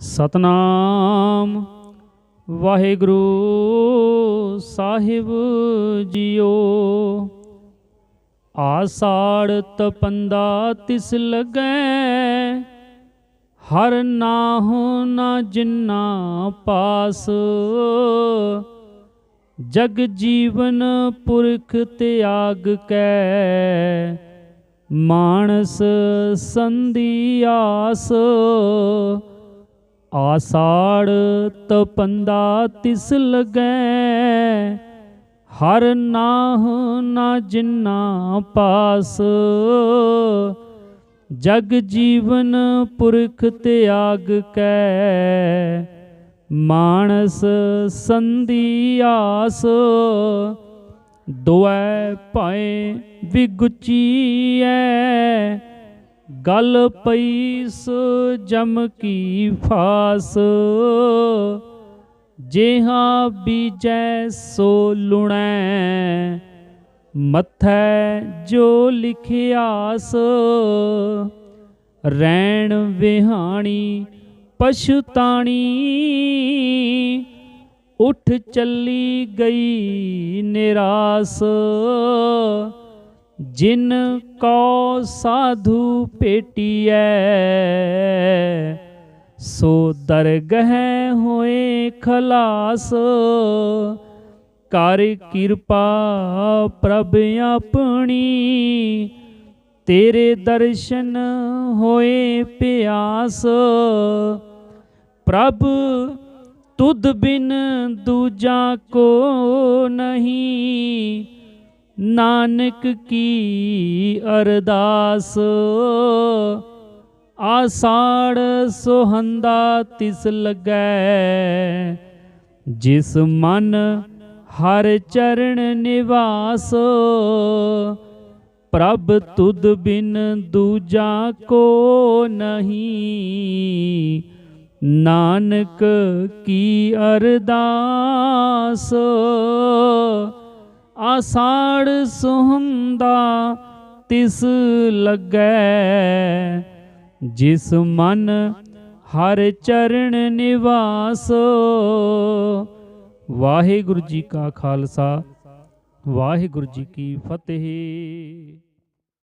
ਸਤਨਾਮ। ਵਾਹਿਗੁਰੂ ਸਾਹਿਬ ਜੀਓ। ਆਸਾੜ ਤਪੰਦਾ ਤਿਸ ਲਗੈ ਹਰ ਨਾਹੋ ਨਾ ਜਿਨਾ ਪਾਸ। ਜਗ ਜੀਵਨ ਪੁਰਖ ਤਿਆਗ ਕੈ, ਮਾਨਸ ਸੰਧੀ ਆਸ। ਆਸਾੜ ਤਪੰਦਾ ਤਿਸ ਲਗੈ, ਹਰ ਨਾਹ ਨਾ ਜਿਨਾ ਪਾਸ। ਜਗ ਜੀਵਨ ਪੁਰਖ ਤਿਆਗ ਕੈ, ਮਾਨਸ ਸੰਧੀ ਆਸ। ਦੁਐ ਭਏ ਵਿਗੁਚੀਐ ਗਲ ਪਈ ਸੋ ਜਮ ਕੀ ਫਾਸ। ਜਿਹਾ ਬੀਜੈ ਸੋ ਲੁਣੈ, ਮਥੈ ਜੋ ਲਿਖਿਆਸ। ਰੈਣ ਵਿਹਾਣੀ ਪਸ਼ੁਤਾਣੀ, ਉਠ ਚੱਲੀ ਗਈ ਨਿਰਾਸ। ਜਿਨ ਕੋ ਸਾਧੂ ਭੇਟੀਐ, ਸੋ ਦਰਗਹ ਹੋਏ ਖਲਾਸ। ਕਰ ਕਿਰਪਾ ਪ੍ਰਭ ਆਪਣੀ, ਤੇਰੇ ਦਰਸ਼ਨ ਹੋਏ ਪਿਆਸ। ਪ੍ਰਭ ਤੁਧ ਬਿਨ ਦੂਜਾ ਕੋ ਨਾਨਕ ਕੀ ਅਰਦਾਸ? ਆਸਾੜ ਸੁਹੰਦਾ ਤਿਸ ਲੱਗੈ। ਜਿਸ ਮਨ ਹਰ ਚਰਨ ਨਿਵਾਸ, ਪ੍ਰਭ ਤੁਧ ਬਿਨ ਦੂਜਾ ਕੋ ਨਹੀਂ। ਨਾਨਕ ਕੀ ਅਰਦਾਸ? ਆਸਾੜ ਸੁਹੰਦਾ ਤਿਸ ਲੱਗੈ, ਜਿਸ ਮਨ ਹਰ ਚਰਨ ਨਿਵਾਸ। ਵਾਹਿਗੁਰੂ ਜੀ ਕਾ ਖਾਲਸਾ, ਵਾਹਿਗੁਰੂ ਜੀ ਕੀ ਫਤਿਹ।